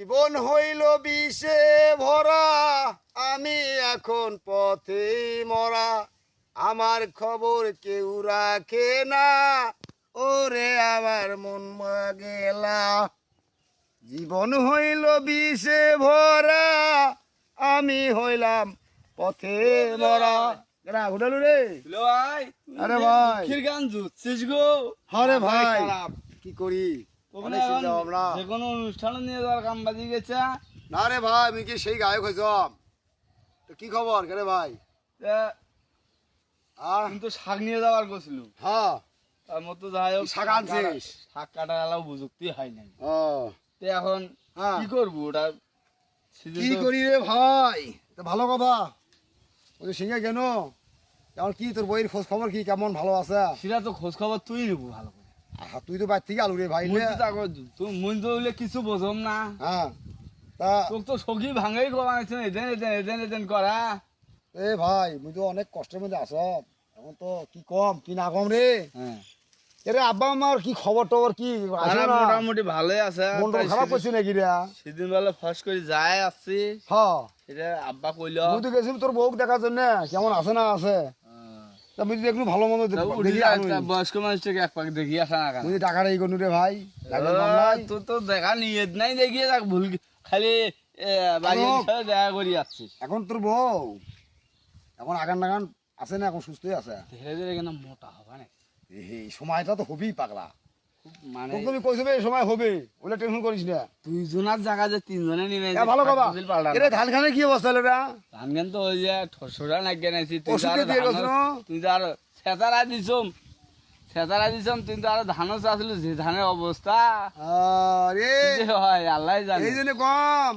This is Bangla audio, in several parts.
জীবন হইল বিষে ভরা আমি এখন পথে মরা। আমার খবর কেউ রাখে না ওরে আমার মন গেলা জীবন হইল বিষে ভরা আমি হইলাম পথে মরা। রে। ভাই আরে ভাই। গান জুটছিস গো। আরে ভাই। কি করি? তোমরা অনেক চিন্তা এখন ভাবনা। যে কোনো অনুষ্ঠানে নিয়ে যাওয়ার কাম বাজি গেছে। না রে ভাই আমি কি সেই গায়ক হয়েছম তো কি খবর? কে ভাই? তা আহ আমি তো শাক নিয়ে যাওয়ার গেছিল হ্যাঁ। তার মতো যাই হোক কি শাক আনছিস? শাক কাটার এলাও বুঝুক্তি হয় নাই। ও। তো এখন হ্যাঁ। কি করব? ওটা কি তো- করি রে ভাই? তো ভালো কথা। ওই সিঙ্গে কেন? এখন কি তোর বইয়ের খোঁজ খবর কি? কেমন ভালো আছে? সেটা তো খোঁজ খবর তুই নেব ভালো করে। তুই তো থেকে আলু রে ভাই তুই মুই তো কিছু বোঝম না। হ্যাঁ তা তোকে তো সখী ভাঙাই কবা নাইছে এদেন এদেন এদেন এদেন করা। এ ভাই মুই তো অনেক কষ্টের মধ্যে আস এখন তো কি কম কি না কম রে? হ্যাঁ। এরে আব্বা আমার কি খবর টবর কি? মোটামুটি ভালোই আছে। মনটা তাই খারাপ করছে নাকি রে? সেদিন বেলা ফার্স্ট করে যায় আসছি। হ্যাঁ। সেটা আব্বা কইল। মুই তো গেছিলাম তোর বউক দেখার জন্য। কেমন আছে না আছে? তা মুই একটু ভালো মন্দ দেখি উঠি দেখি যা, আনুই। একটা বয়স্ক মানুষটাকে এক পাক দেখি আসা না কেন? টাকাটা এই করনু রে ভাই লাগলে দাম নাই। তোর তো দেখা নিয়ে নাই দেখিয়ে ভুল খালি দেখা করি আসছিস। এখন তোর বউ। এখন আগান নাগান আছে না এখন সুস্থই আছে? ধীরে ধীরে কেন মোটা হবে না সময়টা তো হবি পাগলা। মানে তুমি কইছো এই সময় হবে ওগুলো টেনশন করিস না। দুইজনের জায়গা যে তিনজনে নিবে ভালো কথা। এরে ধান খানে কি অবস্থা হলো ধান গান তো ওই যে ঠসরা নাকি নাইছি তুই আর দিয়ে ধানও- গেছো না? তুই আর ছেতারা দিছম। ছেতারা দিছম তুই তো আর ধানও চাচ্ছিল যে ধানের অবস্থা। আরে হয় আল্লাহ জানে। এই জন্য কম।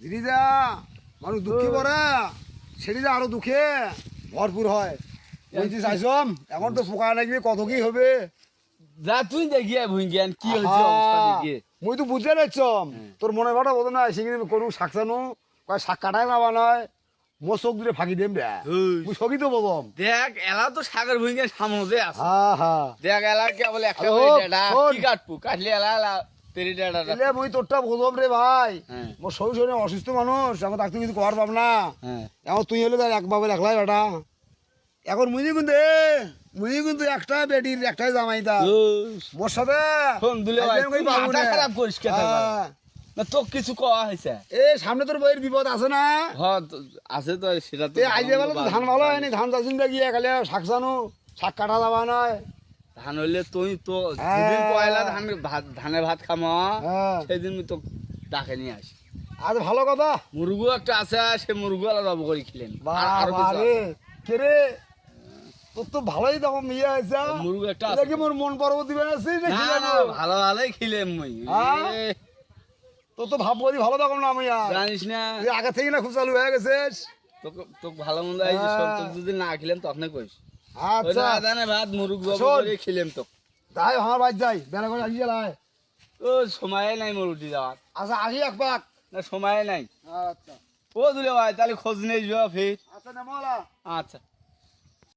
ধীরে যা মানুষ দুঃখী পড়ে। সেটি যা আরও দুঃখে ভরপুর হয়। বলছি চাইছম এখন তো পোকা লাগবে কত কি হবে? যা তুই দেখিয়ে কি হয়েছে অবস্থা আহা, মুই তো বুঝতে পারছম তোর মনে কথা বোধ না সেখানে কোনো কয় শাক কাটাই নামা নয় মোর চোখ দূরে ফাঁকি দেম রে মুই সবই তো দেখ এলা তো সাগর ভুঙ্গিয়ান সামনে আছে হা হা দেখ এলা কে বলে একটা করে কি কাটলে এলা এলা তেরি ডেটা এলে মুই তোরটা রে ভাই শরীরে অসুস্থ মানুষ এখন ডাক্তার কিছু কর পাব না হ্যাঁ এখন তুই হলে তার এক বাবার একলাই বেটা এখন মুই কিন্তু মুই কিন্তু একটা বেটির একটাই জামাইতা মোর সাথে। ফোন দিলে মাথা না। খারাপ করিস কে হ্যাঁ। না তো কিছু কওয়া হয়েছে এ সামনে তোর বইয়ের বিপদ আছে না? হ্যাঁ আছে তো সেটা তো এ আইজে বেলা তো ধান ভালো হয়নি ধান চাষিন গিয়ে খালি শাক জানো শাক কাটা যাবা নয় ধান হইলে তুই তো হ্যাঁ। যেদিন পয়লা ধান ভাত ধানে ভাত খামা হ্যাঁ। সেদিন তো ডাকে নিয়ে আসি। আজ ভালো কথা। মুরগু একটা আছে সে মুরগু আলাদা করে খেলেন। বাবা রে কে রে? তোর তো ভালোই দাম হয়েছে মুরগু একটা আছে কি মোর মন না না ভালো ভালোই খেলেন মই। তো ভাব বলি ভালো দাম না আমি আর জানিস না। তুই আগে থেকে না খুব চালু হয়ে তোকে ভালো মন্দ। সব যদি না খেলেন তখন কইস। আচ্ছা। ভাত মুরগ বাবু শোন। করে খেলেন তো তাই আমার বাদ যাই। বেলা করে আসি লাই। ও সময় নাই মোর উঠি যাওয়ার। আচ্ছা আসি এক পাক। না সময় নাই। আচ্ছা। ও দুলে ভাই তাহলে খোঁজ নেই ফির। আচ্ছা আচ্ছা।